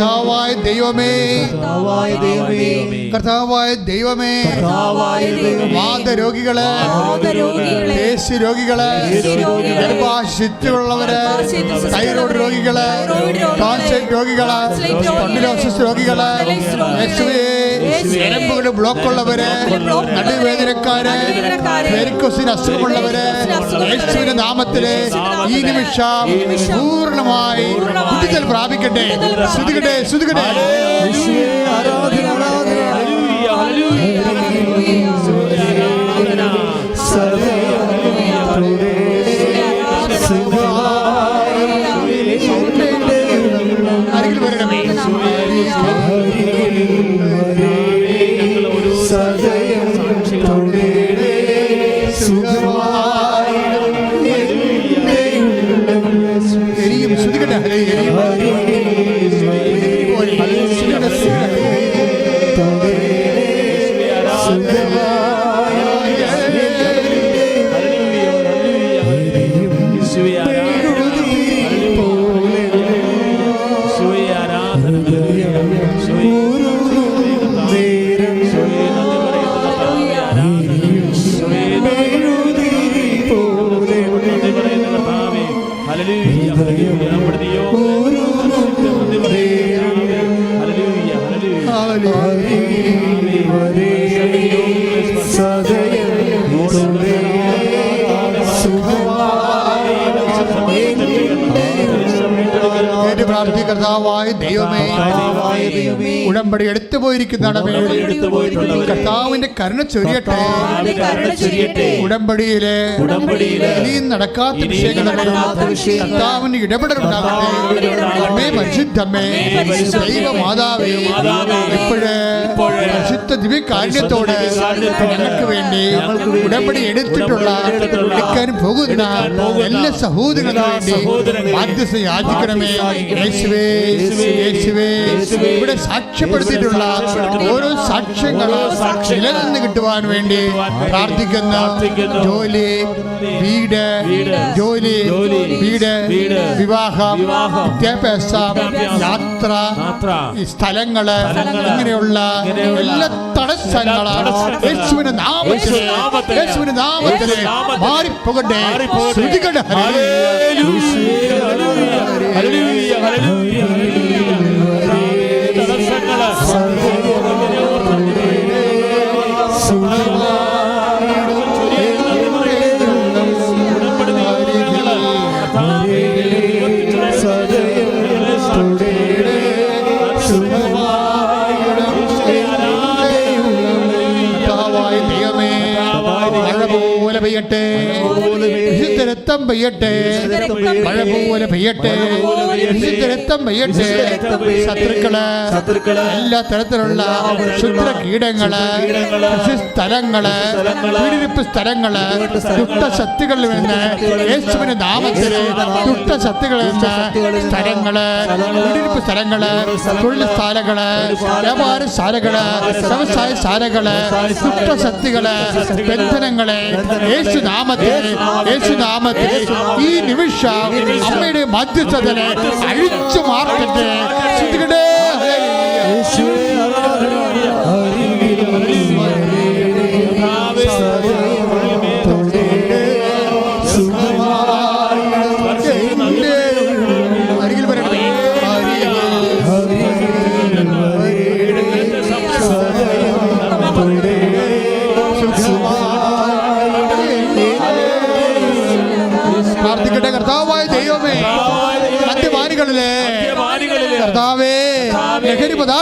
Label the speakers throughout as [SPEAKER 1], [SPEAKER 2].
[SPEAKER 1] കർത്താവായ ദൈവമേ.
[SPEAKER 2] കർത്താവായ ദൈവമേ.
[SPEAKER 1] കർത്താവായ ദൈവമേ.
[SPEAKER 2] കർത്താവായ ദൈവമേ.
[SPEAKER 1] വാദരോഗികൾ.
[SPEAKER 3] വാതരോഗികളെ,
[SPEAKER 1] ദേശീയ രോഗികൾ
[SPEAKER 3] ഗർഭാശയത്തിൽ
[SPEAKER 1] തൈറോയ്ഡ് രോഗികൾ.
[SPEAKER 3] കാൻസർ രോഗികൾ.
[SPEAKER 1] ടോൺസൈറ്റ് രോഗികളെ, സ്പോണ്ടിലോസിസ്
[SPEAKER 3] രോഗികൾ. രോഗികളെ,
[SPEAKER 1] യേശുവേ
[SPEAKER 3] യേശുവേ,
[SPEAKER 1] ഞരമ്പുകൾ ബ്ലോക്ക് ഉള്ളവര് നടുവേദനക്കാര്
[SPEAKER 3] നടുവേദനക്കാര്,
[SPEAKER 1] അസുഖമുള്ളവര് യേശുവിന്റെ നാമത്തിൽ ഈ നിമിഷം
[SPEAKER 3] പൂർണമായി
[SPEAKER 1] വിടുതൽ പ്രാപിക്കട്ടെ. ശ്രുതികട്ടെ ശ്രുതികട്ടെ.
[SPEAKER 2] ആരാധന ആരാധന. എടുത്തുപോയിട്ടുള്ളവരെ
[SPEAKER 1] കർത്താവിന്റെ കരുണ ചൊരിയട്ടെ
[SPEAKER 2] കർത്താവിന്റെ കരുണ ചൊരിയട്ടെ.
[SPEAKER 1] ഉടമ്പടിയിലെ
[SPEAKER 2] ഉടമ്പടിയിലെ
[SPEAKER 1] ഇനിയും നടക്കാത്ത
[SPEAKER 2] ഇനിയും
[SPEAKER 1] വിഷയങ്ങളെ
[SPEAKER 2] നടക്കാത്ത വിഷയങ്ങൾ
[SPEAKER 1] കർത്താവിന്റെ ഇടപെടലുണ്ടാകട്ടെ അമ്മേ പരിശുദ്ധമ്മേ
[SPEAKER 3] പരിശുദ്ധമേ,
[SPEAKER 1] ദൈവമാതാവേ ഇപ്പോഴ് പരിശുദ്ധ ദിവ്യകാരുണ്യത്തോട് ഞങ്ങൾക്ക് വേണ്ടി ഉടമ്പടി എടുത്തിട്ടുള്ള എടുക്കാൻ പോകുന്ന എല്ലാ സഹോദരങ്ങൾക്ക് വേണ്ടി മാധ്യസ്ഥ യാചിക്കണമേ യേശുവേ യേശുവേ. ഇവിടെ സാക്ഷ്യപ്പെടുത്തിയിട്ടുള്ള ഓരോ സാക്ഷ്യങ്ങളും നിലനിന്ന് കിട്ടുവാൻ വേണ്ടി പ്രാർത്ഥിക്കുന്ന ജോലി വീട് ജോലി വീട് വിവാഹം വിദ്യാഭ്യാസം യാത്ര സ്ഥലങ്ങൾ ഇങ്ങനെയുള്ള എല്ലാ തടസ്സങ്ങളും യേശുവിന്റെ നാമത്തിൽ യേശുവിന്റെ നാമത്തിൽ മാറിപ്പോകട്ടെ. ശ്രുതികട്ടെ കർത്താവായ രക്തം പെയ്യട്ടെ. മഴ പോലെ പെയ്യട്ടെ. വിശുദ്ധ രക്തം പെയ്യട്ടെ.
[SPEAKER 2] ശത്രുക്കൾ
[SPEAKER 1] എല്ലാ തരത്തിലുള്ള ശുദ്ര കീടങ്ങൾ സ്ഥലങ്ങൾ പീഡിരിപ്പ് സ്ഥലങ്ങൾ ദുഷ്ടശക്തികളിൽ നിന്ന് യേശുവിന് നാമത്തിൽ ദുഷ്ടശക്തികളിൽ നിന്ന് സ്ഥലങ്ങൾ പീഡിരിപ്പ് സ്ഥലങ്ങൾ തൊഴിൽ ശാലകൾ വ്യാപാര ശാലകൾ വ്യവസായ ശാലകൾ ദുഷ്ടശക്തികൾ ബന്ധനങ്ങളെ യേശു നാമത്തിൽ യേശു നാമത്തിൽ ഈ നിമിഷം അമ്മയുടെ മധ്യസ്ഥതനെ അഴിച്ചു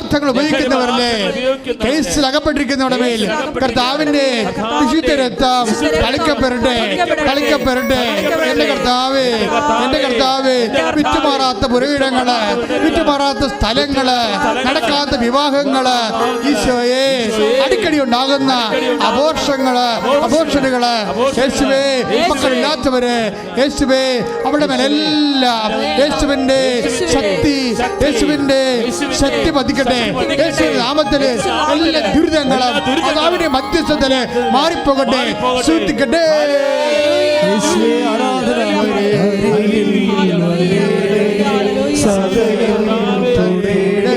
[SPEAKER 1] obstáculo, pero es que te അകപ്പെട്ടിരിക്കുന്നവരുടെ മേൽ കർത്താവിന്റെ വിശുദ്ധ രക്തം കളിക്കപ്പെടട്ടെ കളിക്കപ്പെടട്ടെ എന്റെ കർത്താവേ എന്റെ കർത്താവേ വിറ്റുമാറാത്ത പുരയിടങ്ങൾ വിറ്റുമാറാത്ത സ്ഥലങ്ങൾ നടക്കാത്ത വിവാഹങ്ങൾ ഈശോയെ അടിക്കടി ഉണ്ടാകുന്ന അപോർഷങ്ങൾ അപോർഷനുകൾ യേശുവേ മക്കളില്ലാത്തവര് യേശുവേ അവിടെ മേലെല്ലാം യേശുവിന്റെ ശക്തി യേശുവിന്റെ ശക്തി പതിക്കട്ടെ. യേശുവിന്റെ നാമത്തിൽ എല്ലാ ദുരിതങ്ങളും അതാവിന്റെ മധ്യസ്ഥത്തിൽ മാറിപ്പോകട്ടെ സൂക്ഷിക്കട്ടെ
[SPEAKER 2] യേശുവേ ആരാധന സദയം തൊടേണേ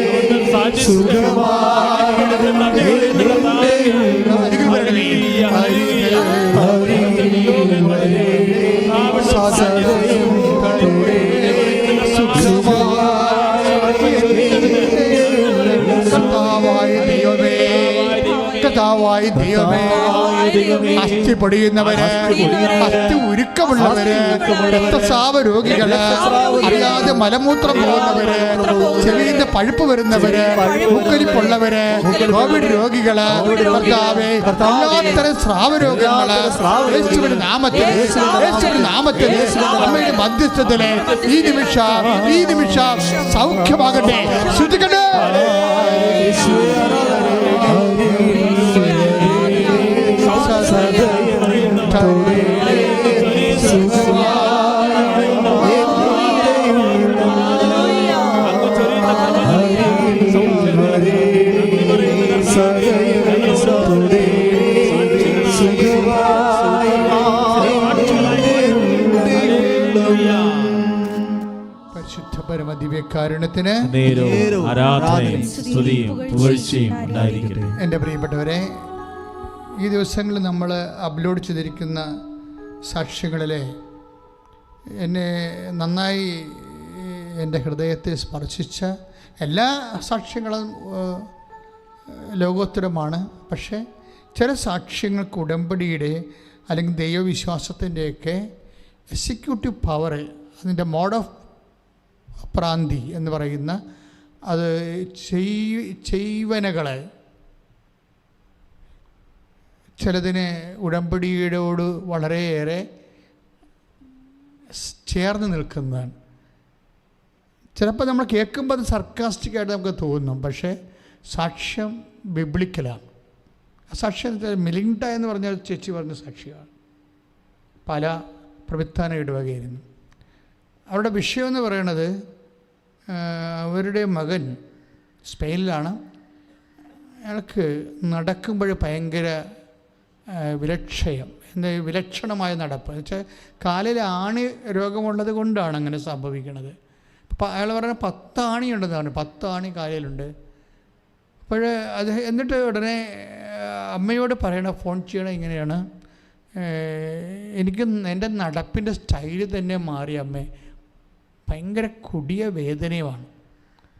[SPEAKER 2] സുഖമായി
[SPEAKER 1] കർത്താവായ ദൈവമേ. അസ്ഥി പൊടിയുന്നവര് അസ്ഥി ഉരുക്കമുള്ളവര്. രക്തസ്രാവ രോഗികൾ. അറിയാതെ മലമൂത്രം പോകുന്നവര് ചെവിന്റെ പഴുപ്പ് വരുന്നവര്. മൂക്കരിപ്പുള്ളവര്. കോവിഡ് രോഗികൾ. കർത്താവേ എല്ലാത്തരം സ്രാവ രോഗങ്ങൾ. യേശുവിന്റെ നാമത്തിൽ യേശുവിന്റെ നാമത്തിൽ. അമ്മയുടെ മധ്യസ്ഥത്തിൽ ഈ നിമിഷ ഈ നിമിഷ സൗഖ്യമാകട്ടെ. ശ്രുതികട്ടെ പരിശുദ്ധ പരമദിവ്യകാരുണ്യത്തിന്
[SPEAKER 3] ആരാധനയും സ്തുതിയും പുകഴ്ചയും ഉണ്ടായിരിക്കട്ടെ.
[SPEAKER 1] എന്റെ പ്രിയപ്പെട്ടവരെ ഈ ദിവസങ്ങളിൽ നമ്മൾ അപ്ലോഡ് ചെയ്തിരിക്കുന്ന സാക്ഷ്യങ്ങളിലെ എന്നെ നന്നായി എന്റെ ഹൃദയത്തെ സ്പർശിച്ച എല്ലാ സാക്ഷ്യങ്ങളും ലോകോത്തരമാണ്. പക്ഷേ ചില സാക്ഷ്യങ്ങൾക്ക് ഉടമ്പടിയുടെ അല്ലെങ്കിൽ ദൈവവിശ്വാസത്തിന്റെയൊക്കെ എക്സിക്യൂട്ടീവ് പവർ അതിന്റെ മോഡ് ഓഫ് പ്രാന്തി എന്ന് പറയുന്ന അത് ചെയ് ചെയ്വനകളെ ചിലതിന് ഉടമ്പടിയോട് വളരെയേറെ ചേർന്ന് നിൽക്കുന്നതാണ്. ചിലപ്പോൾ നമ്മൾ കേൾക്കുമ്പോൾ അത് സർക്കാസ്റ്റിക്കായിട്ട് നമുക്ക് തോന്നും പക്ഷേ സാക്ഷ്യം ബിബ്ലിക്കലാണ് ആ സാക്ഷ്യം മിലിങ്ട എന്ന് പറഞ്ഞ ചേച്ചി പറഞ്ഞ സാക്ഷിയാണ് പല പ്രവിധാന ഇടവകയായിരുന്നു അവരുടെ വിഷയം എന്ന് പറയുന്നത് അവരുടെ മകൻ സ്പെയിനിലാണ്. അയാൾക്ക് നടക്കുമ്പോൾ ഭയങ്കര വിലക്ഷയം. എന്ന വിലക്ഷണമായ നടപ്പ്. വെച്ചാൽ കാലിൽ ആണി രോഗമുള്ളത് കൊണ്ടാണ് അങ്ങനെ സംഭവിക്കുന്നത് അയാൾ പറഞ്ഞ പത്ത് ആണി ഉണ്ടെന്നാണ് പത്ത് ആണി കാലിലുണ്ട്. അപ്പോൾ അത് എന്നിട്ട് ഉടനെ അമ്മയോട് പറയണ ഫോൺ ചെയ്യണ ഇങ്ങനെയാണ്. എനിക്ക് എന്റെ നടപ്പിന്റെ സ്റ്റൈൽ തന്നെ മാറി അമ്മേ. ഭയങ്കര കൊടിയ വേദനയുമാണ്.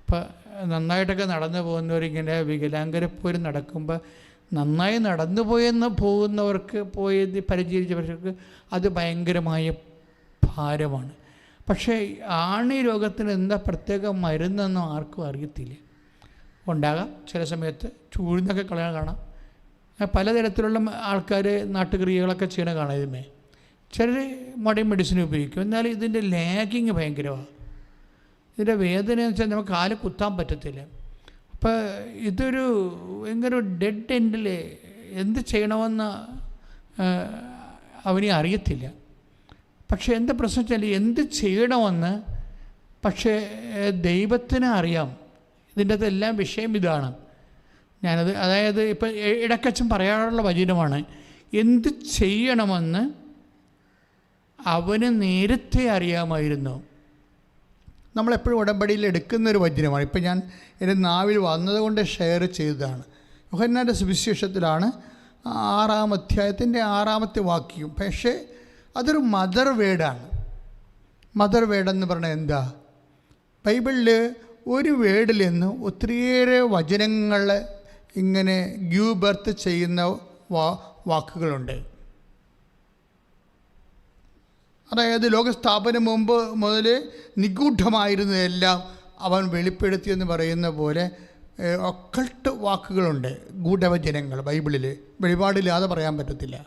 [SPEAKER 1] ഇപ്പം നന്നായിട്ടൊക്കെ നടന്നു പോകുന്നവരിങ്ങനെ വികലാംഗരെ നടക്കുമ്പോൾ നന്നായി നടന്നു പോയെന്ന് പോകുന്നവർക്ക് പോയത് പരിചയിച്ചവർക്ക് അത് ഭയങ്കരമായ ഭാരമാണ്. പക്ഷേ ആണി രോഗത്തിന് എന്താ പ്രത്യേക മരുന്നെന്നും ആർക്കും അറിയത്തില്ല. ഉണ്ടാകാം. ചില സമയത്ത് ചൂഴ്ന്നൊക്കെ കളയാൻ കാണാം. പലതരത്തിലുള്ള ആൾക്കാർ നാട്ടുക്രിയകളൊക്കെ ചെയ്യണ കാണാം ഇതുമേ ചിലർ മോഡേൺ മെഡിസിൻ ഉപയോഗിക്കും. എന്നാൽ ഇതിന്റെ ലാഗിങ് ഭയങ്കരമാണ് ഇതിന്റെ വേദന എന്ന് വെച്ചാൽ നമുക്ക് കാൽ കുത്താൻ പറ്റത്തില്ല. അപ്പോൾ ഇതൊരു ഭയങ്കര ഡെഡ് എൻഡിൽ എന്ത് ചെയ്യണമെന്ന് അവനെ അറിയത്തില്ല. പക്ഷേ എന്താ പ്രശ്നം വെച്ചാൽ എന്ത് ചെയ്യണമെന്ന് പക്ഷേ ദൈവത്തിന് അറിയാം. ഇതിന്റെ അകത്തെല്ലാം വിഷയം ഇതാണ്. ഞാനത് അതായത് ഇപ്പം ഇടക്കച്ചൻ പറയാറുള്ള വചനമാണ് എന്ത് ചെയ്യണമെന്ന് അവന് നേരത്തെ അറിയാമായിരുന്നു. നമ്മളെപ്പോഴും ഉടമ്പടിയിൽ എടുക്കുന്ന ഒരു വചനമാണ്. ഇപ്പം ഞാൻ എന്റെ നാവിൽ വന്നതുകൊണ്ട് ഷെയർ ചെയ്തതാണ്. യുഹന്നാന്റെ സുവിശേഷത്തിലാണ് ആറാം അധ്യായത്തിന്റെ ആറാമത്തെ വാക്യം. പക്ഷേ അതൊരു മദർ വേഡാണ് മദർ വേഡെന്ന് പറഞ്ഞാൽ എന്താ? ബൈബിളിൽ ഒരു വേഡിൽ നിന്ന് ഒത്തിരിയേറെ വചനങ്ങൾ ഇങ്ങനെ ഗ്യൂ ബർത്ത് ചെയ്യുന്ന വാക്കുകളുണ്ട്. അതായത് ലോകസ്ഥാപനം മുമ്പ് മുതൽ നിഗൂഢമായിരുന്നതെല്ലാം അവൻ വെളിപ്പെടുത്തിയെന്ന് പറയുന്ന പോലെ ഒക്കൾട്ട് വാക്കുകളുണ്ട് ഗൂഢവചനങ്ങൾ ബൈബിളിൽ. വെളിപാടില്ലാതെ പറയാൻ പറ്റത്തില്ല.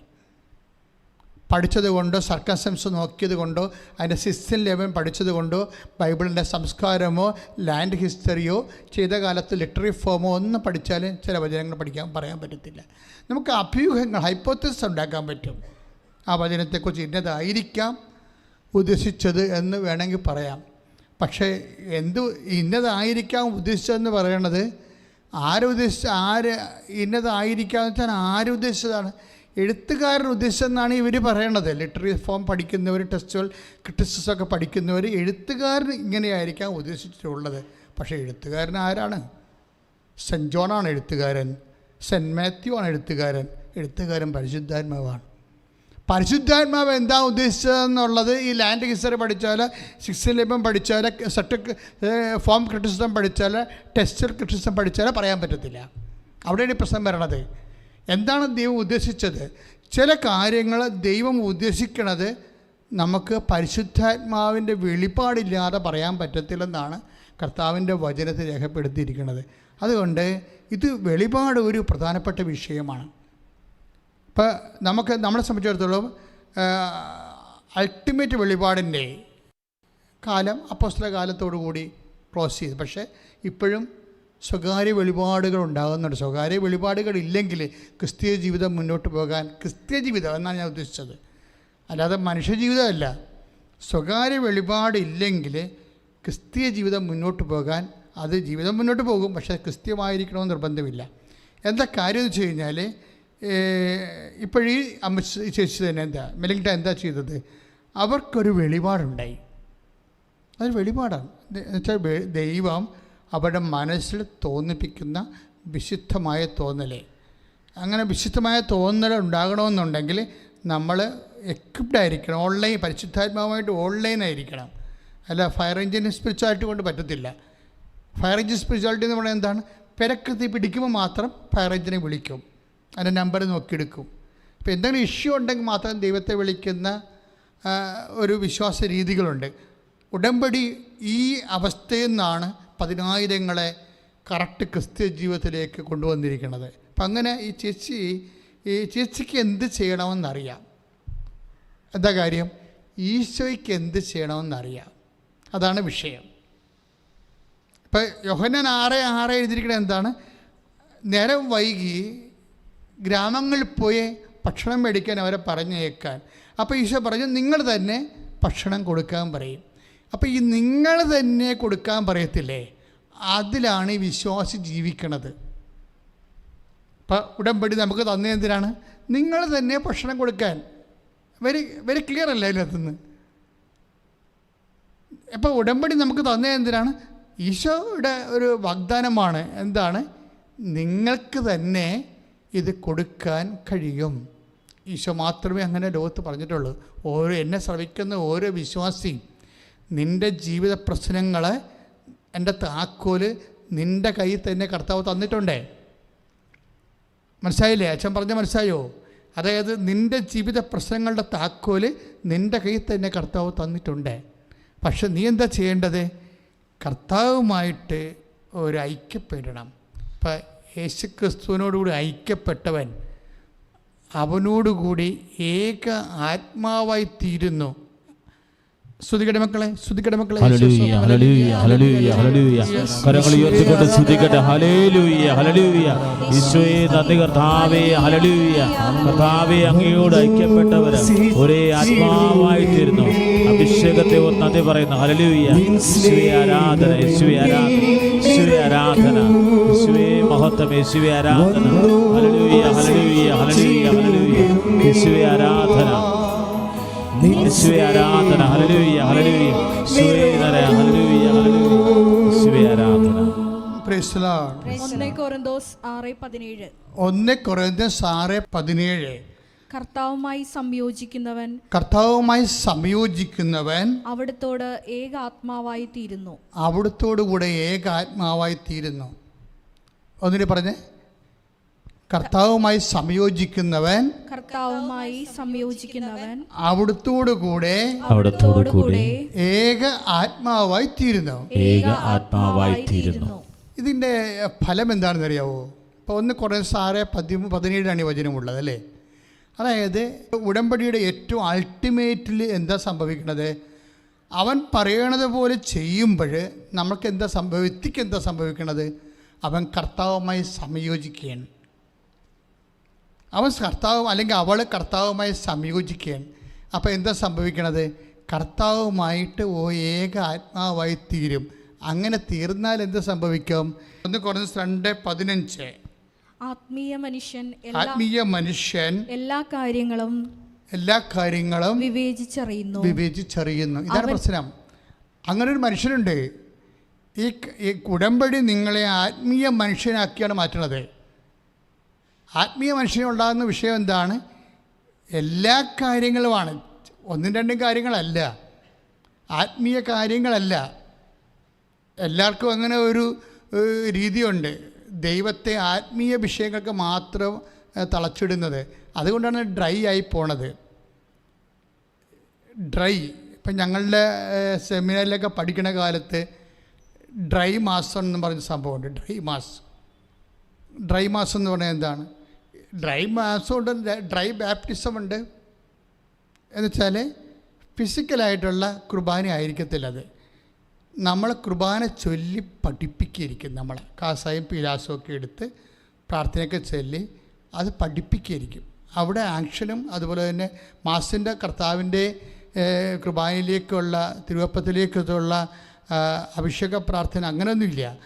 [SPEAKER 1] പഠിച്ചത് കൊണ്ടോ സർക്കസംസ് നോക്കിയത് കൊണ്ടോ അതിന്റെ സിസ്റ്റം ലെവൻ പഠിച്ചത് കൊണ്ടോ ബൈബിളിന്റെ സംസ്കാരമോ ലാൻഡ് ഹിസ്റ്ററിയോ ചെയ്ത കാലത്ത് ലിറ്ററി ഫോമോ ഒന്നും പഠിച്ചാലും ചില വചനങ്ങൾ പഠിക്കാൻ പറയാൻ പറ്റത്തില്ല. നമുക്ക് അഭ്യൂഹങ്ങൾ ഹൈപ്പോത്തസ് ഉണ്ടാക്കാൻ പറ്റും. ആ വചനത്തെക്കുറിച്ച് ഇന്നതായിരിക്കാം. ഉദ്ദേശിച്ചത് എന്ന് വേണമെങ്കിൽ പറയാം. പക്ഷേ എന്ത് ഇന്നതായിരിക്കാം ഉദ്ദേശിച്ചതെന്ന് പറയണത്? ആരുദ്ദേശിച്ച ആര് ഇന്നതായിരിക്കാന്ന് വെച്ചാൽ ആരുദ്ദേശിച്ചതാണ് എഴുത്തുകാരൻ ഉദ്ദേശിച്ചെന്നാണ് ഇവർ പറയണത്. ലിറ്റററി ഫോം പഠിക്കുന്നവർ ടെസ്റ്റുകൾ ക്രിറ്റിസിസം ഒക്കെ പഠിക്കുന്നവർ എഴുത്തുകാരൻ ഇങ്ങനെയായിരിക്കാം ഉദ്ദേശിച്ചിട്ടുള്ളത്. പക്ഷേ എഴുത്തുകാരൻ ആരാണ്? സെന്റ് ജോണാണ് എഴുത്തുകാരൻ. സെന്റ് മാത്യു ആണ് എഴുത്തുകാരൻ. എഴുത്തുകാരൻ പരിശുദ്ധാത്മാവാണ്. പരിശുദ്ധാത്മാവ് എന്താ ഉദ്ദേശിച്ചതെന്നുള്ളത് ഈ ലാൻഡ് ഹിസ്റ്ററി പഠിച്ചാൽ സിക്സ് ലെബൻ പഠിച്ചാൽ സെറ്റ് ഫോം ക്രിറ്റിസിസം പഠിച്ചാൽ ടെസ്റ്റ് ക്രിറ്റിസിസം പഠിച്ചാൽ പറയാൻ പറ്റത്തില്ല. അവിടെയാണ് പ്രശ്നം വരണത്. എന്താണ് ദൈവം ഉദ്ദേശിച്ചത്? ചില കാര്യങ്ങൾ ദൈവം ഉദ്ദേശിക്കണത് നമുക്ക് പരിശുദ്ധാത്മാവിന്റെ വെളിപ്പാടില്ലാതെ പറയാൻ പറ്റത്തില്ലെന്നാണ് കർത്താവിന്റെ വചനത്തിൽ രേഖപ്പെടുത്തിയിരിക്കുന്നത്. അതുകൊണ്ട് ഇത് വെളിപാട് ഒരു പ്രധാനപ്പെട്ട വിഷയമാണ്. ഇപ്പോൾ നമുക്ക് നമ്മളെ സംബന്ധിച്ചിടത്തോളം അൾട്ടിമേറ്റ് വെളിപാടിന്റെ കാലം അപ്പോസ്തല കാലത്തോടു കൂടി ക്ലോസ് ചെയ്തു. പക്ഷേ ഇപ്പോഴും സ്വകാര്യ വെളിപാടുകൾ ഉണ്ടാകുന്നുണ്ട്. സ്വകാര്യ വെളിപാടുകൾ ഇല്ലെങ്കിൽ ക്രിസ്തീയ ജീവിതം മുന്നോട്ട് പോകാൻ ക്രിസ്തീയ ജീവിതം എന്നാണ് ഞാൻ ഉദ്ദേശിച്ചത്. അല്ലാതെ മനുഷ്യ ജീവിതമല്ല. സ്വകാര്യ വെളിപാടില്ലെങ്കിൽ ക്രിസ്തീയ ജീവിതം മുന്നോട്ട് പോകാൻ അത് ജീവിതം മുന്നോട്ട് പോകും പക്ഷേ ക്രിസ്ത്യമായിരിക്കണമെന്ന് നിർബന്ധമില്ല. എന്താ കാര്യം എന്ന് വെച്ച് കഴിഞ്ഞാൽ ഇപ്പോഴീ അമ്മ ചേച്ചി തന്നെ എന്താ മെലിങ്ട എന്താ ചെയ്തത്? അവർക്കൊരു വെളിപാടുണ്ടായി. അതൊരു വെളിപാടാണ്. എന്നുവെച്ചാൽ ദൈവം അവരുടെ മനസ്സിൽ തോന്നിപ്പിക്കുന്ന വിശുദ്ധമായ തോന്നലേ. അങ്ങനെ വിശുദ്ധമായ തോന്നൽ ഉണ്ടാകണമെന്നുണ്ടെങ്കിൽ നമ്മൾ എക്വിപ്ഡ് ആയിരിക്കണം. ഓൺലൈൻ പരിശുദ്ധാത്മാവുമായിട്ട് ഓൺലൈൻ ആയിരിക്കണം. അല്ല ഫയർ എഞ്ചിൻ സ്പിരിച്വാലിറ്റി കൊണ്ട് പറ്റത്തില്ല. ഫയർ എഞ്ചിൻ സ്പിരിച്വാലിറ്റി എന്ന് പറയുന്നത് എന്താണ്? പെരക്കത്തി പിടിക്കുമ്പോൾ മാത്രം ഫയർ എഞ്ചിനെ വിളിക്കും. അതിന്റെ നമ്പർ നോക്കിയെടുക്കും. അപ്പോൾ എന്തെങ്കിലും ഇഷ്യൂ ഉണ്ടെങ്കിൽ മാത്രം ദൈവത്തെ വിളിക്കുന്ന ഒരു വിശ്വാസ രീതികളുണ്ട്. ഉടമ്പടി ഈ അവസ്ഥയിൽ നിന്നാണ് പതിനായിരങ്ങളെ കറക്റ്റ് ക്രിസ്ത്യ ജീവിതത്തിലേക്ക് കൊണ്ടുവന്നിരിക്കുന്നത്. അപ്പം അങ്ങനെ ഈ ചേച്ചി ഈ ചേച്ചിക്ക് എന്ത് ചെയ്യണമെന്നറിയാം. എന്താ കാര്യം? ഈശോയ്ക്ക് എന്ത് ചെയ്യണമെന്നറിയാം. അതാണ് വിഷയം. ഇപ്പം യോഹനൻ ആറ് ആറ് എഴുതിയിരിക്കുന്നത് എന്താണ്? നേരം വൈകി ഗ്രാമങ്ങളിൽ പോയി ഭക്ഷണം മേടിക്കാൻ അവരെ പറഞ്ഞേക്കാൻ. അപ്പോൾ ഈശോ പറഞ്ഞു നിങ്ങൾ തന്നെ ഭക്ഷണം കൊടുക്കാൻ പറയും. അപ്പോൾ ഈ നിങ്ങൾ തന്നെ കൊടുക്കാൻ പറയത്തില്ലേ? അതിലാണ് ഈ വിശ്വാസി ജീവിക്കണത്. ഇപ്പം ഉടമ്പടി നമുക്ക് തന്നെ എന്തിനാണ്? നിങ്ങൾ തന്നെ ഭക്ഷണം കൊടുക്കാൻ. വെരി വെരി ക്ലിയർ അല്ലേ അതിനകത്തുനിന്ന്? അപ്പോൾ ഉടമ്പടി നമുക്ക് തന്നെ എന്തിനാണ്? ഈശോയുടെ ഒരു വാഗ്ദാനമാണ്. എന്താണ്? നിങ്ങൾക്ക് തന്നെ ഇത് കൊടുക്കാൻ കഴിയും. ഈശോ മാത്രമേ അങ്ങനെ ലോകത്ത് പറഞ്ഞിട്ടുള്ളൂ. ഓരോ എന്നെ ശ്രവിക്കുന്ന ഓരോ വിശ്വാസിയും നിന്റെ ജീവിത പ്രശ്നങ്ങളെ എന്റെ താക്കോൽ നിന്റെ കയ്യിൽ തന്നെ കർത്താവ് തന്നിട്ടുണ്ടേ? മനസ്സിലായില്ലേ? അച്ഛൻ പറഞ്ഞ മനസ്സായോ അതായത് നിന്റെ ജീവിത പ്രശ്നങ്ങളുടെ താക്കോൽ നിന്റെ കയ്യിൽ തന്നെ കർത്താവ് തന്നിട്ടുണ്ട്. പക്ഷെ നീ എന്താ ചെയ്യേണ്ടത്? കർത്താവുമായിട്ട് ഒരു ഐക്യപ്പെടണം. ഇപ്പം യേശു ക്രിസ്തുവിനോടുകൂടി ഐക്യപ്പെട്ടവൻ അവനോടുകൂടി ഏക ആത്മാവായി തീരുന്നു. ശ്രുതികട മക്കളെ ശ്രുതികട മക്കളെ.
[SPEAKER 3] കരങ്ങൾ ഉയർത്തിക്കൊണ്ട് ഈശോയെ നന്ദി കർത്താവേ ഹല്ലേലൂയ. കർത്താവേ അങ്ങയോട് ഐക്യപ്പെട്ടവര് ഒരേ ആത്മാവായി തീരുന്നു. അഭിഷേകത്തെ ഒന്ന് നന്ദി പറയുന്നു. ഹലലൂയ യേശുവേ ആരാധന യേശുവേ ആരാധന യേശുവേ ആരാധന യേശുവേ മഹത്വം യേശുവേ ആരാധന. ഹലലൂയ ഹലലൂയ ഹലലൂയ ഹലലൂയ യേശുവേ ആരാധന യേശുവേ ആരാധന. ഹലലൂയ ഹലലൂയ യേശുവേ നര ഹലലൂയ ഹല്ലേലൂയ. യേശുവേ ആരാധന.
[SPEAKER 4] ഒന്ന് കൊറിന്തോസ് ആറ് പതിനേഴ്.
[SPEAKER 1] ഒന്നേ കൊറന്തോസ് ആറ് പതിനേഴ്.
[SPEAKER 4] കർത്താവുമായി സംയോജിക്കുന്നവൻ
[SPEAKER 1] കർത്താവുമായി സംയോജിക്കുന്നവൻ
[SPEAKER 4] അവിടത്തോട് ഏക ആത്മാവായി തീരുന്നു.
[SPEAKER 1] അവിടുത്തോടുകൂടെ ഏക ആത്മാവായി തീരുന്നു. ഒന്നിനെ പറഞ്ഞേ. കർത്താവുമായി സംയോജിക്കുന്നവൻ
[SPEAKER 4] കർത്താവുമായി സംയോജിക്കുന്നവൻ
[SPEAKER 1] അവിടുത്തോടുകൂടെ
[SPEAKER 3] അവിടത്തോടു കൂടെ
[SPEAKER 1] ഏക ആത്മാവായി തീരുന്നു.
[SPEAKER 3] ഏക ആത്മാവായി തീരുന്നു.
[SPEAKER 1] ഇതിന്റെ ഫലം എന്താണെന്ന് അറിയാവോ ഇപ്പോൾ ഒന്ന് കുറേ സാറെ പതി പതിനേഴാണ് ഈ വചനമുള്ളത് അല്ലേ? അതായത് ഉടമ്പടിയുടെ ഏറ്റവും അൾട്ടിമേറ്റിൽ എന്താ സംഭവിക്കുന്നത് അവൻ പറയണത് പോലെ ചെയ്യുമ്പോൾ നമുക്ക് എന്താ സംഭവ വ്യക്തിക്ക് എന്താ സംഭവിക്കണത്? അവൻ കർത്താവുമായി സംയോജിക്കുകയാണ്. അവൻ കർത്താവ് അല്ലെങ്കിൽ അവൾ കർത്താവുമായി സംയോജിക്കുകയാണ്. അപ്പോൾ എന്താ സംഭവിക്കണത്? കർത്താവുമായിട്ട് ഓ ഏക ആത്മാവായി തീരും അങ്ങനെ തീർന്നാൽ എന്ത് സംഭവിക്കും? ഒന്ന് കുറഞ്ഞ രണ്ട് പതിനഞ്ച്.
[SPEAKER 4] ആത്മീയ മനുഷ്യൻ എല്ലാ
[SPEAKER 1] ആത്മീയ മനുഷ്യൻ
[SPEAKER 4] എല്ലാ കാര്യങ്ങളും
[SPEAKER 1] എല്ലാ കാര്യങ്ങളും
[SPEAKER 4] വിവേചിച്ചറിയുന്നു.
[SPEAKER 1] വിവേചിച്ചറിയുന്നു. ഇതാണ് പ്രശ്നം. അങ്ങനെ ഒരു മനുഷ്യനുണ്ട്. ഈ ഈ ഉടമ്പടി നിങ്ങളെ ആത്മീയ മനുഷ്യനാക്കിയാണ് മാറ്റുന്നത്. ആത്മീയ മനുഷ്യനുണ്ടാകുന്ന വിഷയം എന്താണ്? എല്ലാ കാര്യങ്ങളുമാണ്. ഒന്നും രണ്ടും കാര്യങ്ങളല്ല. ആത്മീയ കാര്യങ്ങളല്ല. എല്ലാവർക്കും അങ്ങനെ ഒരു രീതിയുണ്ട്. ദൈവത്തെ ആത്മീയ വിഷയങ്ങൾക്ക് മാത്രം തളച്ചിടുന്നത്. അതുകൊണ്ടാണ് ഡ്രൈ ആയി പോണത്. ഡ്രൈ. ഇപ്പം ഞങ്ങളുടെ സെമിനാറിലൊക്കെ പഠിക്കുന്ന കാലത്ത് ഡ്രൈ മാസം എന്ന് പറഞ്ഞ സംഭവമുണ്ട്. Dry mass. ഡ്രൈ മാസം എന്ന് പറഞ്ഞാൽ എന്താണ്? ഡ്രൈ മാസം ഉണ്ട് ഡ്രൈ ബാപ്റ്റിസം ഉണ്ട്. എന്ന് വെച്ചാൽ ഫിസിക്കലായിട്ടുള്ള കുർബാന ആയിരിക്കത്തില്ല അത്. നമ്മൾ കുർബാന ചൊല്ലി പഠിപ്പിക്കുകയായിരിക്കും നമ്മളെ. കാസായും പീലാസും ഒക്കെ എടുത്ത് പ്രാർത്ഥനയൊക്കെ ചൊല്ലി അത് പഠിപ്പിക്കുകയായിരിക്കും. അവിടെ ആക്ഷനും അതുപോലെ തന്നെ മാസിന്റെ കർത്താവിന്റെ കുർബാനയിലേക്കുള്ള തിരുവപ്പത്തിലേക്കുള്ള അഭിഷേക പ്രാർത്ഥന അങ്ങനെയൊന്നുമില്ല.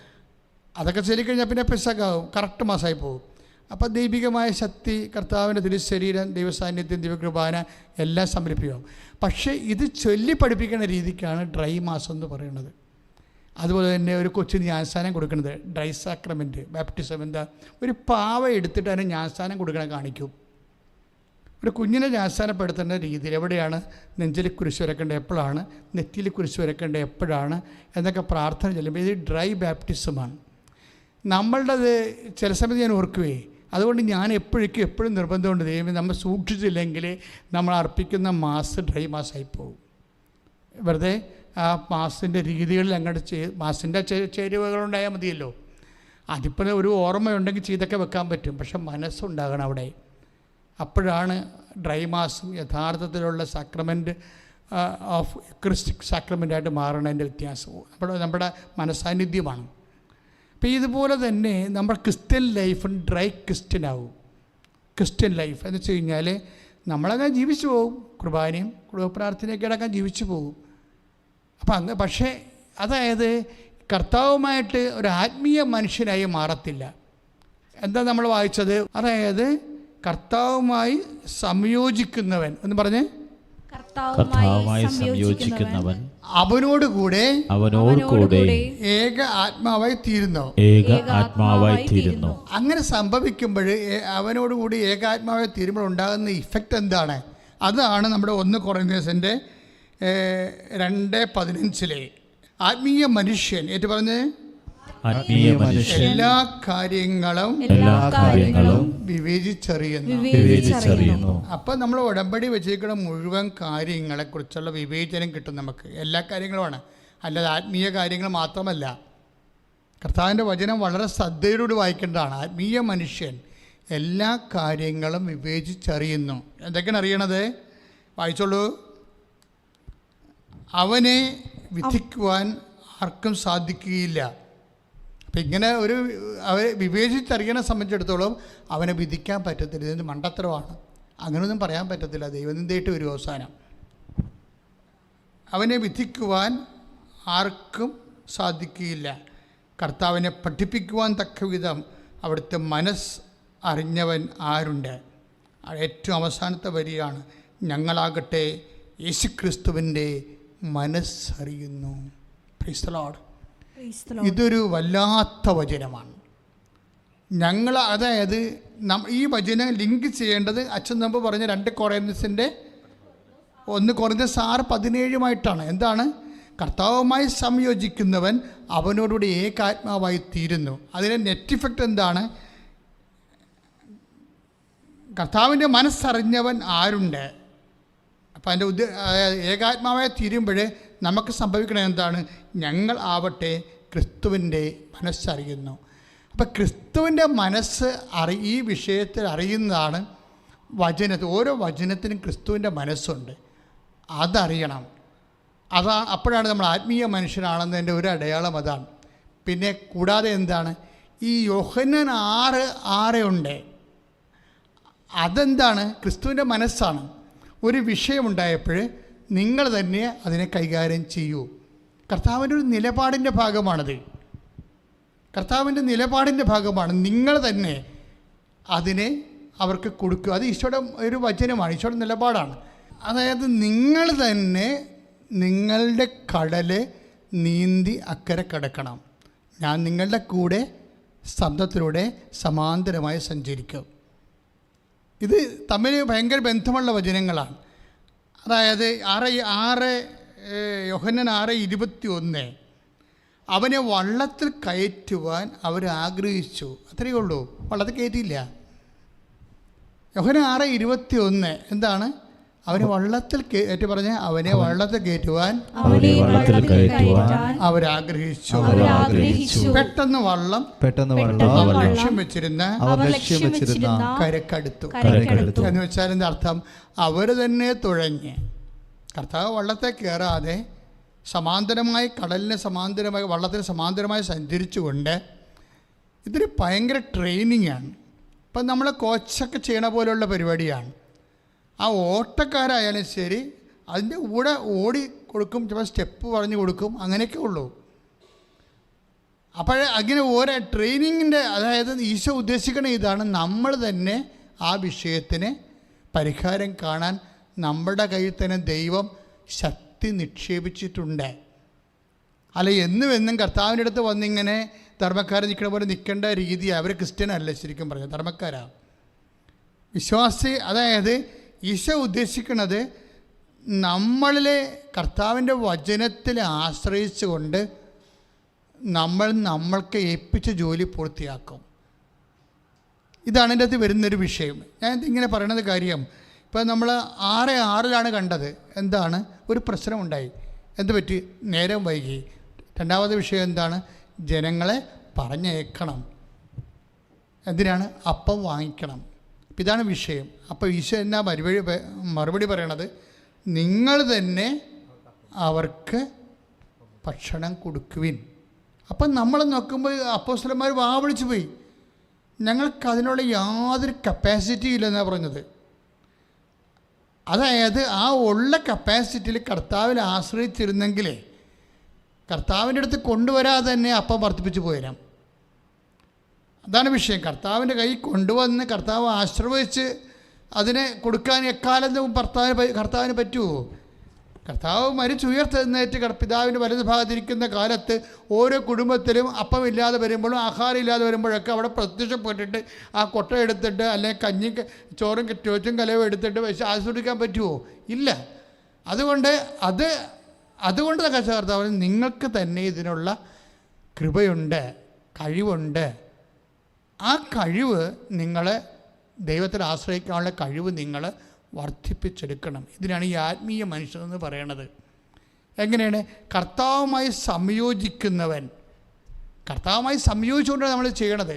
[SPEAKER 1] അതൊക്കെ ചൊല്ലിക്കഴിഞ്ഞാൽ പിന്നെ പെസകാവും കറക്റ്റ് മാസമായി പോകും. അപ്പോൾ ദൈവികമായ ശക്തി കർത്താവിന്റെ തിരുശരീരം ദൈവസാന്നിധ്യം ദൈവകൃപാന എല്ലാം സമർപ്പിക്കും. പക്ഷേ ഇത് ചൊല്ലി പഠിപ്പിക്കുന്ന രീതിക്കാണ് ഡ്രൈ മാസം എന്ന് പറയുന്നത്. അതുപോലെ തന്നെ ഒരു കൊച്ചിന് ഞാൻസ്ഥാനം കൊടുക്കുന്നത് ഡ്രൈ സാക്രമെന്റ് ബാപ്റ്റിസം എന്താ? ഒരു പാവ എടുത്തിട്ട് അതിന് ഞാൻസ്ഥാനം കൊടുക്കണ കാണിക്കും. ഒരു കുഞ്ഞിനെ ജ്ഞാനസ്ഥാനപ്പെടുത്തേണ്ട രീതിയിൽ എവിടെയാണ്? നെഞ്ചിൽ കുരിശ് വരക്കേണ്ടത് എപ്പോഴാണ്? നെറ്റിയിൽ കുരിശ് വരക്കേണ്ടത് എപ്പോഴാണ്? എന്നൊക്കെ പ്രാർത്ഥന ചെല്ലുമ്പോൾ ഇത് ഡ്രൈ ബാപ്റ്റിസമാണ് നമ്മളുടേത് ചില സമയത്ത് ഞാൻ ഓർക്കുവേ അതുകൊണ്ട് ഞാൻ എപ്പോഴേക്കും എപ്പോഴും നിർബന്ധമുണ്ട് ദൈവം നമ്മൾ സൂക്ഷിച്ചില്ലെങ്കിൽ നമ്മൾ അർപ്പിക്കുന്ന മാസ് ഡ്രൈ മാസമായി പോകും. വെറുതെ ആ മാസിന്റെ രീതികളിൽ അങ്ങോട്ട് ചെയ് മാസിന്റെ ചേരുവകളുണ്ടായാൽ മതിയല്ലോ. അതിപ്പോൾ ഒരു ഓർമ്മയുണ്ടെങ്കിൽ ചെയ്തൊക്കെ വെക്കാൻ പറ്റും. പക്ഷെ മനസ്സുണ്ടാകണം അവിടെ. അപ്പോഴാണ് ഡ്രൈ മാസം യഥാർത്ഥത്തിലുള്ള സാക്രമെന്റ് ഓഫ് ക്രിസ്റ്റിക് സാക്രമെന്റായിട്ട് മാറണതിന്റെ വ്യത്യാസം. നമ്മുടെ നമ്മുടെ മനസാന്നിധ്യമാണ് അപ്പോൾ ഇതുപോലെ തന്നെ നമ്മുടെ ക്രിസ്ത്യൻ ലൈഫ് ഡ്രൈ ക്രിസ്ത്യൻ ആവും ക്രിസ്ത്യൻ ലൈഫ് എന്ന് വെച്ച് കഴിഞ്ഞാൽ നമ്മളങ്ങനെ ജീവിച്ചു പോകും. കുർബാനയും കുടുംബ പ്രാർത്ഥനയൊക്കെ അടക്കം ജീവിച്ചു പോകും. അപ്പം അങ്ങ് പക്ഷേ അതായത് കർത്താവുമായിട്ട് ഒരു ആത്മീയ മനുഷ്യനായി മാറത്തില്ല. എന്താ നമ്മൾ വായിച്ചത്? അതായത് കർത്താവുമായി സംയോജിക്കുന്നവൻ. എന്ന് പറഞ്ഞ്.
[SPEAKER 3] കർത്താവുമായി സംയോജിക്കുന്നവൻ.
[SPEAKER 1] അവനോട് കൂടെ
[SPEAKER 3] അവനോട് കൂടെ
[SPEAKER 1] ഏക ആത്മാവായി തീരുന്നു.
[SPEAKER 3] ഏക ആത്മാവായി തീരുന്നു.
[SPEAKER 1] അങ്ങനെ സംഭവിക്കുമ്പോൾ അവനോട് കൂടി ഏകാത്മാവായി തീരുമ്പോൾ ഉണ്ടാകുന്ന ഇഫക്റ്റ് എന്താണ്? അതാണ് നമ്മുടെ ഒന്ന് കുറഞ്ഞസിന്റെ രണ്ട് പതിനഞ്ചിലെ ആത്മീയ മനുഷ്യൻ ഏറ്റു പറഞ്ഞ്?
[SPEAKER 3] ആത്മീയ മനുഷ്യൻ.
[SPEAKER 1] എല്ലാ കാര്യങ്ങളും
[SPEAKER 3] എല്ലാ കാര്യങ്ങളും
[SPEAKER 1] വിവേചിച്ചറിയുന്നു.
[SPEAKER 3] വിവേചിച്ചറിയുന്നു.
[SPEAKER 1] അപ്പം നമ്മൾ ഉടമ്പടി വെച്ചിരിക്കുന്ന മുഴുവൻ കാര്യങ്ങളെ കുറിച്ചുള്ള വിവേചനം കിട്ടും നമുക്ക്. എല്ലാ കാര്യങ്ങളുമാണ്. അല്ലാതെ ആത്മീയ കാര്യങ്ങൾ മാത്രമല്ല. കർത്താവിന്റെ വചനം വളരെ ശ്രദ്ധയോടുകൂടി വായിക്കേണ്ടതാണ്. ആത്മീയ മനുഷ്യൻ എല്ലാ കാര്യങ്ങളും വിവേചിച്ചറിയുന്നു. എന്തൊക്കെയാണ് അറിയണത്? വായിച്ചോളൂ. അവനെ വിധിക്കുവാൻ ആർക്കും സാധിക്കുകയില്ല. അപ്പം ഇങ്ങനെ ഒരു അവരെ വിവേചിച്ചറിയണെ സംബന്ധിച്ചിടത്തോളം അവനെ വിധിക്കാൻ പറ്റത്തില്ല. ഇതിന്റെ മണ്ടത്തരമാണ്? അങ്ങനെയൊന്നും പറയാൻ പറ്റത്തില്ല. ദൈവനിന്ദയിട്ട് ഒരു അവസാനം. അവനെ വിധിക്കുവാൻ ആർക്കും സാധിക്കുകയില്ല. കർത്താവിനെ പഠിപ്പിക്കുവാൻ തക്ക വിധം അവിടുത്തെ മനസ്സ് അറിഞ്ഞവൻ ആരുണ്ട്? ഏറ്റവും അവസാനത്തെ വരിയാണ് ഞങ്ങളാകട്ടെ യേശുക്രിസ്തുവിന്റെ മനസ്സറിയുന്നു. ഇതൊരു വല്ലാത്ത വചനമാണ്. ഞങ്ങൾ അതായത് ഈ വചനം ലിങ്ക് ചെയ്യേണ്ടത് അച്ഛൻ നമ്പ് പറഞ്ഞ രണ്ട് കൊറേൻസിന്റെ ഒന്ന് കുറഞ്ഞ സാറ് പതിനേഴുമായിട്ടാണ്. എന്താണ്? കർത്താവുമായി സംയോജിക്കുന്നവൻ അവനോടുകൂടി ഏകാത്മാവായി തീരുന്നു. അതിന്റെ നെറ്റ് ഇഫക്റ്റ് എന്താണ്? കർത്താവിന്റെ മനസ്സറിഞ്ഞവൻ ആരുണ്ട്? അപ്പോൾ അതിന്റെ ഉദ്ദേ ഏകാത്മാവായി തീരുമ്പോൾ നമുക്ക് സംഭവിക്കണത് എന്താണ്? ഞങ്ങൾ ആവട്ടെ ക്രിസ്തുവിന്റെ മനസ്സറിയുന്നു. അപ്പോൾ ക്രിസ്തുവിന്റെ മനസ്സ് അറി ഈ വിഷയത്തിൽ അറിയുന്നതാണ് വചനത്തിൽ. ഓരോ വചനത്തിനും ക്രിസ്തുവിന്റെ മനസ്സുണ്ട്. അതറിയണം. അതാ അപ്പോഴാണ് നമ്മൾ ആത്മീയ മനുഷ്യനാണെന്നതിന്റെ ഒരു അടയാളം അതാണ്. പിന്നെ കൂടാതെ എന്താണ്? ഈ യോഹന്നൻ ആറ് ആറ് ഉണ്ട്. അതെന്താണ്? ക്രിസ്തുവിന്റെ മനസ്സാണ്. ഒരു വിഷയമുണ്ടായപ്പോൾ നിങ്ങൾ തന്നെ അതിനെ കൈകാര്യം ചെയ്യൂ. കർത്താവിന്റെ ഒരു നിലപാടിന്റെ ഭാഗമാണത്. കർത്താവിന്റെ നിലപാടിന്റെ ഭാഗമാണ് നിങ്ങൾ തന്നെ അതിനെ അവർക്ക് കൊടുക്കുക. അത് ഈശോയുടെ ഒരു വചനമാണ് ഈശോയുടെ നിലപാടാണ്. അതായത് നിങ്ങൾ തന്നെ നിങ്ങളുടെ കടൽ നീന്തി അക്കരെ കടക്കണം. ഞാൻ നിങ്ങളുടെ കൂടെ ശബ്ദത്തിലൂടെ സമാന്തരമായി സഞ്ചരിക്കും. ഇത് തമ്മിൽ ഭയങ്കര ബന്ധമുള്ള വചനങ്ങളാണ്. അതായത് ആറ് ആറ് യോഹന്നൻ ആറ് ഇരുപത്തി ഒന്ന് അവനെ വള്ളത്തിൽ കയറ്റുവാൻ അവർ ആഗ്രഹിച്ചു. അത്രയേ ഉള്ളൂ. വള്ളത്തിൽ കയറ്റിയില്ല. യോഹന ആറ് ഇരുപത്തി ഒന്ന് എന്താണ്? അവനെ വള്ളത്തിൽ കയറ്റി പറഞ്ഞ അവനെ വള്ളത്തിൽ കയറ്റുവാൻ അവരാഗ്രഹിച്ചു. പെട്ടെന്ന് വള്ളം
[SPEAKER 2] പെട്ടെന്ന് വള്ളം
[SPEAKER 1] ലക്ഷ്യം വെച്ചിരുന്ന
[SPEAKER 2] ലക്ഷ്യം വെച്ചിരുന്ന
[SPEAKER 1] കരക്കടുത്തു.
[SPEAKER 4] കരക്കടുത്തു.
[SPEAKER 1] എന്ന് വെച്ചാൽ എന്താ അർത്ഥം? അവർ തന്നെ തുഴഞ്ഞ്. കർത്താവ് വള്ളത്തെ കയറാതെ സമാന്തരമായി കടലിന് സമാന്തരമായി വള്ളത്തിന് സമാന്തരമായി സഞ്ചരിച്ചുകൊണ്ട് ഇതൊരു ഭയങ്കര ട്രെയിനിങ് ആണ്. ഇപ്പം നമ്മൾ കോച്ചൊക്കെ ചെയ്യണ പോലെയുള്ള പരിപാടിയാണ്. ആ ഓട്ടക്കാരായാലും ശരി അതിന്റെ കൂടെ ഓടി കൊടുക്കും ചിലപ്പോൾ സ്റ്റെപ്പ് പറഞ്ഞു കൊടുക്കും അങ്ങനെയൊക്കെ ഉള്ളൂ. അപ്പോഴേ അങ്ങനെ ഓരോ ട്രെയിനിങ്ങിന്റെ അതായത് ഈശോ ഉദ്ദേശിക്കുന്ന ഇതാണ് നമ്മൾ തന്നെ ആ വിഷയത്തിന് പരിഹാരം കാണാൻ നമ്മുടെ കയ്യിൽ തന്നെ ദൈവം ശക്തി നിക്ഷേപിച്ചിട്ടുണ്ട്. അല്ല എന്നും എന്നും കർത്താവിന്റെ അടുത്ത് വന്നിങ്ങനെ ധർമ്മക്കാരൻ നിൽക്കുന്ന പോലെ നിൽക്കേണ്ട രീതി അവർ ക്രിസ്ത്യനല്ല ശരിക്കും പറഞ്ഞു ധർമ്മക്കാരാണ് വിശ്വാസി അതായത് ഈശോ ഉദ്ദേശിക്കുന്നത് നമ്മളിലെ കർത്താവിന്റെ വചനത്തിൽ ആശ്രയിച്ചുകൊണ്ട് നമ്മൾ നമ്മൾക്ക് ഏൽപ്പിച്ച ജോലി പൂർത്തിയാക്കും. ഇതാണ് എന്റെ അകത്ത് വരുന്നൊരു വിഷയം. ഞാൻ ഇങ്ങനെ പറയണത് കാര്യം ഇപ്പോൾ നമ്മൾ ആറ് ആറിലാണ് കണ്ടത്. എന്താണ്? ഒരു പ്രശ്നമുണ്ടായി. എന്ത് പറ്റി? നേരം വൈകി. രണ്ടാമത്തെ വിഷയം എന്താണ്? ജനങ്ങളെ പറഞ്ഞേക്കണം. എന്തിനാണ്? അപ്പം വാങ്ങിക്കണം. ഇതാണ് വിഷയം. അപ്പോൾ ഈശോ എന്നാ മറുപടി മറുപടി പറയണത്? നിങ്ങൾ തന്നെ അവർക്ക് ഭക്ഷണം കൊടുക്കുവിൻ. അപ്പം നമ്മൾ നോക്കുമ്പോൾ അപ്പോസ്റ്റലന്മാർ വാ വിളിച്ചു പോയി. ഞങ്ങൾക്ക് അതിനുള്ള യാതൊരു കപ്പാസിറ്റി ഇല്ലെന്നാണ് പറഞ്ഞത്. അതായത് ആ ഉള്ള കപ്പാസിറ്റിയിൽ കർത്താവിൽ ആശ്രയിച്ചിരുന്നെങ്കിലേ കർത്താവിന്റെ അടുത്ത് കൊണ്ടുവരാതെ തന്നെ അപ്പം വർദ്ധിപ്പിച്ചു പോയരാം അതാണ് വിഷയം. കർത്താവിന്റെ കൈ കൊണ്ടുവന്ന് കർത്താവ് ആശ്രയിച്ച് അതിനെ കൊടുക്കാൻ എക്കാലത്തും ഭർത്താവിന് കർത്താവിന് പറ്റുമോ കർത്താവ് മരിച്ചുയർത്തെഴുന്നേറ്റ് കർ- പിതാവിന്റെ വലതു ഭാഗത്തിരിക്കുന്ന കാലത്ത് ഓരോ കുടുംബത്തിലും അപ്പമില്ലാതെ വരുമ്പോഴും ആഹാരം ഇല്ലാതെ വരുമ്പോഴൊക്കെ അവിടെ പ്രത്യക്ഷപ്പെട്ടിട്ട് ആ കൊട്ട എടുത്തിട്ട് അല്ലെങ്കിൽ കഞ്ഞി ചോറും ചോറ്റും കലവും എടുത്തിട്ട് വെച്ച് ആസ്വദിക്കാൻ പറ്റുമോ? ഇല്ല. അതുകൊണ്ട് അത് അതുകൊണ്ട് തന്നെ കർത്താവ് നിങ്ങൾക്ക് തന്നെ ഇതിനുള്ള കൃപയുണ്ട് കഴിവുണ്ട്. ആ കഴിവ് നിങ്ങളെ ദൈവത്തിൽ ആശ്രയിക്കാനുള്ള കഴിവ് നിങ്ങൾ വർദ്ധിപ്പിച്ചെടുക്കണം. ഇതിനാണ് ഈ ആത്മീയ മനുഷ്യനെന്ന് പറയണത്. എങ്ങനെയാണ്? കർത്താവുമായി സംയോജിക്കുന്നവൻ. കർത്താവുമായി സംയോജിച്ചുകൊണ്ടാണ് നമ്മൾ ചെയ്യണത്.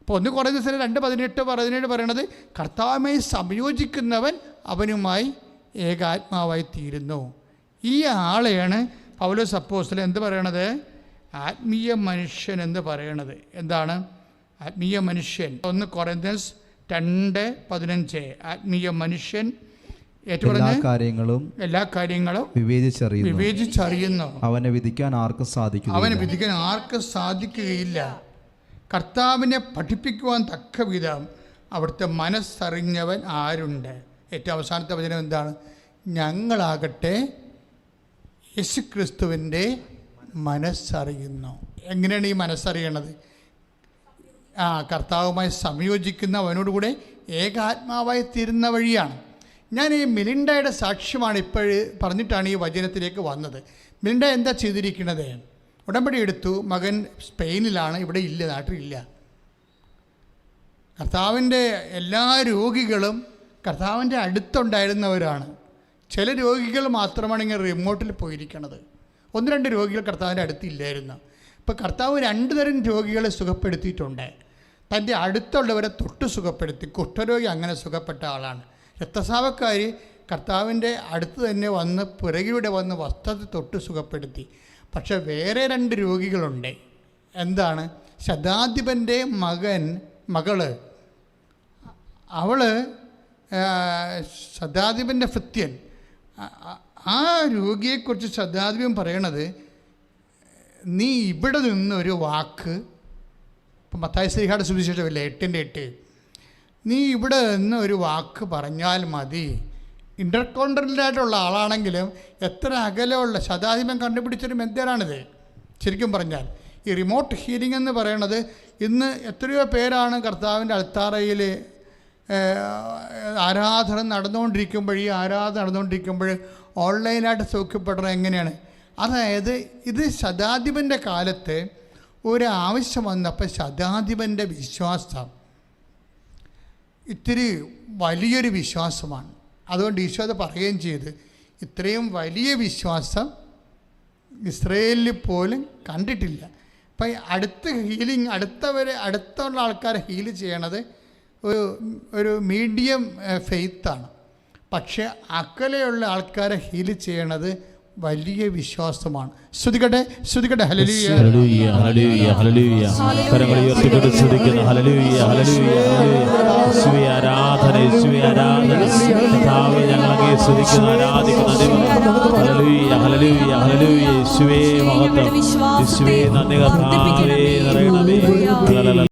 [SPEAKER 1] ഇപ്പോൾ ഒന്ന് കുറേ ദിവസം രണ്ട് പതിനെട്ട് പതിനേഴ് പറയണത് കർത്താവുമായി സംയോജിക്കുന്നവൻ അവനുമായി ഏകാത്മാവായി തീരുന്നു ഈ ആളെയാണ് പൗലോസ് അപ്പോസ്തലൻ എന്ത് പറയണത്? ആത്മീയ മനുഷ്യൻ എന്ന് പറയണത്. എന്താണ്? ആത്മീയ മനുഷ്യൻ. ഒന്ന് കൊറന്തസ് രണ്ട് പതിനഞ്ച്. ആത്മീയ മനുഷ്യൻ
[SPEAKER 2] എല്ലാ കാര്യങ്ങളും
[SPEAKER 1] എല്ലാ കാര്യങ്ങളും
[SPEAKER 2] വിവേചിച്ചറിയുന്നു.
[SPEAKER 1] വിവേചിച്ചറിയുന്നു.
[SPEAKER 2] അവനെ വിധിക്കാൻ ആർക്കും
[SPEAKER 1] സാധിക്കും
[SPEAKER 2] അവനെ
[SPEAKER 1] വിധിക്കാൻ ആർക്കും സാധിക്കുകയില്ല. കർത്താവിനെ പഠിപ്പിക്കുവാൻ തക്ക വിധം അവിടുത്തെ മനസ്സറിഞ്ഞവൻ ആരുണ്ട്? ഏറ്റവും അവസാനത്തെ വചനം എന്താണ്? ഞങ്ങളാകട്ടെ യേശുക്രിസ്തുവിന്റെ മനസ്സറിയുന്നു. എങ്ങനെയാണ് ഈ മനസ്സറിയണത്? കർത്താവുമായി സംയോജിക്കുന്ന അവനോടുകൂടെ ഏകാത്മാവായി തീരുന്ന വഴിയാണ്. ഞാൻ ഈ മിലിൻഡയുടെ സാക്ഷ്യമാണ് ഇപ്പോൾ പറഞ്ഞിട്ടാണ് ഈ വചനത്തിലേക്ക് വന്നത്. മിലിൻഡ എന്താ ചെയ്തിരിക്കുന്നത്? ഉടമ്പടി എടുത്തു. മകൻ സ്പെയിനിലാണ്. ഇവിടെ ഇല്ല നാട്ടിലില്ല കർത്താവിന്റെ എല്ലാ രോഗികളും കർത്താവിന്റെ അടുത്തുണ്ടായിരുന്നവരാണ്. ചില രോഗികൾ മാത്രമാണ് ഇങ്ങനെ റിമോട്ടിൽ പോയിരിക്കണത്. ഒന്ന് രണ്ട് രോഗികൾ കർത്താവിന്റെ അടുത്തില്ലായിരുന്നു ഇപ്പോൾ കർത്താവ് രണ്ട് തരം രോഗികളെ സുഖപ്പെടുത്തിയിട്ടുണ്ട്. തന്റെ അടുത്തുള്ളവരെ തൊട്ട് സുഖപ്പെടുത്തി. കുഷ്ഠരോഗി അങ്ങനെ സുഖപ്പെട്ട ആളാണ്. രക്തസാവക്കാർ കർത്താവിന്റെ അടുത്ത് തന്നെ വന്ന് പിറകിലൂടെ വന്ന് വസ്ത്രത്തെ തൊട്ട് സുഖപ്പെടുത്തി. പക്ഷെ വേറെ രണ്ട് രോഗികളുണ്ട്. എന്താണ്? ശതാധിപന്റെ മകൻ മകൾ. അവൾ ശതാധിപന്റെ ഭൃത്യൻ. ആ- രോഗിയെക്കുറിച്ച് ശതാധിപൻ പറയണത് നീ ഇവിടെ നിന്നൊരു വാക്ക് ഇപ്പം മത്തായ ശ്രീഹാട് സുവിശേഷമില്ല എട്ടിന്റെ എട്ട്. നീ ഇവിടെ നിന്ന് ഒരു വാക്ക് പറഞ്ഞാൽ മതി. ഇന്റർകോണ്ടിനായിട്ടുള്ള ആളാണെങ്കിലും എത്ര അകലമുള്ള ശതാധിപം കണ്ടുപിടിച്ചൊരു മെത്തേഡാണിത് ശരിക്കും പറഞ്ഞാൽ ഈ റിമോട്ട് ഹീലിംഗ് എന്ന് പറയുന്നത് ഇന്ന് എത്രയോ പേരാണ് കർത്താവിന്റെ അൾത്താറയിൽ ആരാധന നടന്നുകൊണ്ടിരിക്കുമ്പോൾ ഈ ആരാധന നടന്നുകൊണ്ടിരിക്കുമ്പോൾ ഓൺലൈനായിട്ട് സൗഖ്യപ്പെടുന്നത് എങ്ങനെയാണ്? അതായത് ഇത് ശതാധിപന്റെ കാലത്ത് ഒരു ആവശ്യം വന്നപ്പോൾ ശതാധിപന്റെ വിശ്വാസം ഇത്തിരി വലിയൊരു വിശ്വാസമാണ്. അതുകൊണ്ട് ഈശോ അത് പറയുകയും ചെയ്ത്. ഇത്രയും വലിയ വിശ്വാസം ഇസ്രയേലിൽ പോലും കണ്ടിട്ടില്ല. അപ്പം അടുത്ത ഹീലിംഗ് അടുത്തവരെ അടുത്തുള്ള ആൾക്കാരെ ഹീൽ ചെയ്യണത് ഒരു ഒരു മീഡിയം ഫെയ്ത്താണ് പക്ഷേ അക്കലെയുള്ള ആൾക്കാരെ ഹീൽ ചെയ്യണത് വലിയ വിശ്വാസമാണ്. ശ്രുതികട്ടെ ശ്രുതികട്ടെ ഹലലുയാ
[SPEAKER 3] ഹല്ലേലൂയ ഹല്ലേലൂയ ഹല്ലേലൂയ. കരങ്ങൾ ഉയർത്തിക്കൊണ്ട് സ്തുതിക്കുന്നു. Hallelujah hallelujah hallelujah. യേശുവേ ആരാധന യേശുവേ ആരാധന. കർത്താവേ ഞങ്ങൾ അങ്ങേ സ്തുതിക്കുന്നു ആരാധിക്കുന്നു ദൈവം ഹല്ലേലൂയ ഹല്ലേലൂയ ഹല്ലേലൂയ. യേശുവേ മഹത്വം. യേശുവേ നന്ദി കർത്താവേ നിറയണമേ.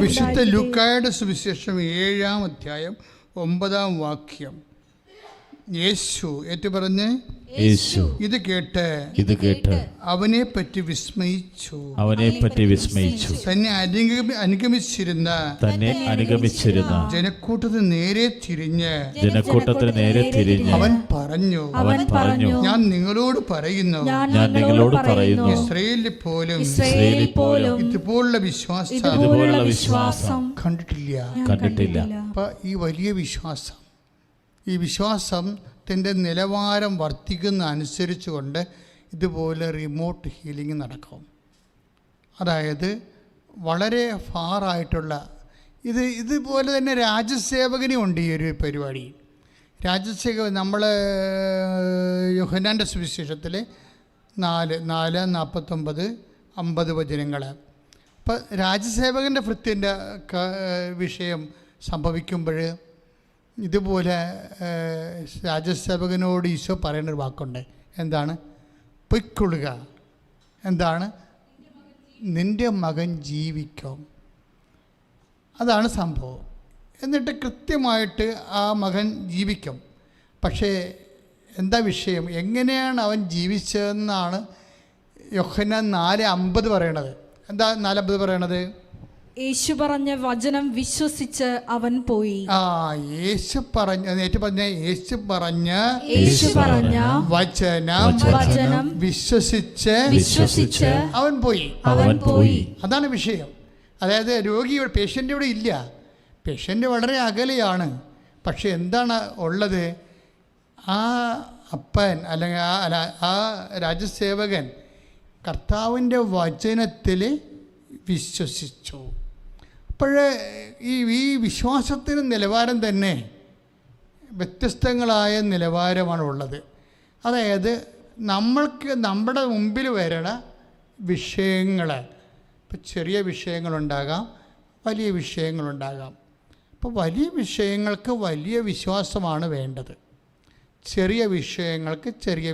[SPEAKER 1] വിശുദ്ധ ലൂക്കായുടെ സുവിശേഷം ഏഴാം അധ്യായം ഒമ്പതാം വാക്യം. യേശു ഏറ്റു പറഞ്ഞ്.
[SPEAKER 3] യേശു.
[SPEAKER 1] ഇത് കേട്ട്
[SPEAKER 3] ഇത് കേട്ട്
[SPEAKER 1] അവനെ പറ്റി വിസ്മയിച്ചു.
[SPEAKER 3] അവനെ പറ്റി വിസ്മയിച്ചു.
[SPEAKER 1] തന്നെ അനുഗമി അനുഗമിച്ചിരുന്ന
[SPEAKER 3] തന്നെ അനുഗമിച്ചിരുന്ന
[SPEAKER 1] ജനക്കൂട്ടത്തിന് നേരെ തിരിഞ്ഞ്
[SPEAKER 3] ജനക്കൂട്ടത്തിന് നേരെ തിരിഞ്ഞ്
[SPEAKER 1] അവൻ പറഞ്ഞു
[SPEAKER 3] അവൻ പറഞ്ഞു
[SPEAKER 1] ഞാൻ നിങ്ങളോട് പറയുന്നു
[SPEAKER 3] ഞാൻ നിങ്ങളോട് പറയുന്നു
[SPEAKER 1] ഇസ്രയേലിൽ പോലും
[SPEAKER 3] ഇസ്രയേലിൽ പോലും
[SPEAKER 1] ഇതുപോലുള്ള വിശ്വാസം
[SPEAKER 3] ഇതുപോലുള്ള വിശ്വാസം
[SPEAKER 1] കണ്ടിട്ടില്ല.
[SPEAKER 3] കണ്ടിട്ടില്ല.
[SPEAKER 1] അപ്പം ഈ വലിയ വിശ്വാസം ഈ വിശ്വാസം വിശ്വാസത്തിന്റെ നിലവാരം വർദ്ധിക്കുന്ന അനുസരിച്ച് കൊണ്ട് ഇതുപോലെ റിമോട്ട് ഹീലിംഗ് നടക്കും. അതായത് വളരെ ഫാറായിട്ടുള്ള ഇത് ഇതുപോലെ തന്നെ രാജ്യസേവകനും ഉണ്ട് ഈ ഒരു പരിപാടി. രാജ്യസേവ നമ്മൾ യുഹനാന്റെ സുവിശേഷത്തിൽ നാല് നാല് നാൽപ്പത്തൊമ്പത് അമ്പത് വചനങ്ങൾ അപ്പം രാജ്യസേവകന്റെ വൃത്തിന്റെ വിഷയം സംഭവിക്കുമ്പോൾ ഇതുപോലെ രാജസേവകനോട് ഈശോ പറയുന്ന ഒരു വാക്കുണ്ട്. എന്താണ്? പൊയ്ക്കൊള്ളുക. എന്താണ്? നിന്റെ മകൻ ജീവിക്കും. അതാണ് സംഭവം. എന്നിട്ട് കൃത്യമായിട്ട് ആ മകൻ ജീവിക്കും. പക്ഷേ എന്താ വിഷയം? എങ്ങനെയാണ് അവൻ ജീവിച്ചതെന്നാണ് യൊഹന നാല് അമ്പത് പറയണത്. എന്താ നാലമ്പത് പറയണത്?
[SPEAKER 4] യേശു പറഞ്ഞ വചനം വിശ്വസിച്ച് അവൻ പോയി.
[SPEAKER 1] ആ യേശു പറഞ്ഞ ഏറ്റു പറഞ്ഞ യേശു പറഞ്ഞ
[SPEAKER 4] യേശു പറഞ്ഞ
[SPEAKER 1] വചനം
[SPEAKER 4] വചനം
[SPEAKER 1] വിശ്വസിച്ച്
[SPEAKER 4] വിശ്വസിച്ച്
[SPEAKER 1] അവൻ പോയി.
[SPEAKER 4] അവൻ പോയി.
[SPEAKER 1] അതാണ് വിഷയം. അതായത് രോഗി പേഷ്യന്റ് ഇവിടെ ഇല്ല. പേഷ്യന്റ് വളരെ അകലെയാണ്. പക്ഷെ എന്താണ് ഉള്ളത്? ആ അപ്പൻ അല്ലെങ്കിൽ ആ അല്ല ആ രാജ്യസേവകൻ കർത്താവിന്റെ വചനത്തിൽ വിശ്വസിച്ചു. അപ്പോഴേ ഈ ഈ വിശ്വാസത്തിന് നിലവാരം തന്നെ വ്യത്യസ്തങ്ങളായ നിലവാരമാണ് ഉള്ളത് അതായത് നമ്മൾക്ക് നമ്മുടെ മുമ്പിൽ വരണ വിഷയങ്ങൾ. ഇപ്പം ചെറിയ വിഷയങ്ങളുണ്ടാകാം വലിയ വിഷയങ്ങളുണ്ടാകാം. അപ്പോൾ വലിയ വിഷയങ്ങൾക്ക് വലിയ വിശ്വാസമാണ് വേണ്ടത്. ചെറിയ വിഷയങ്ങൾക്ക് ചെറിയ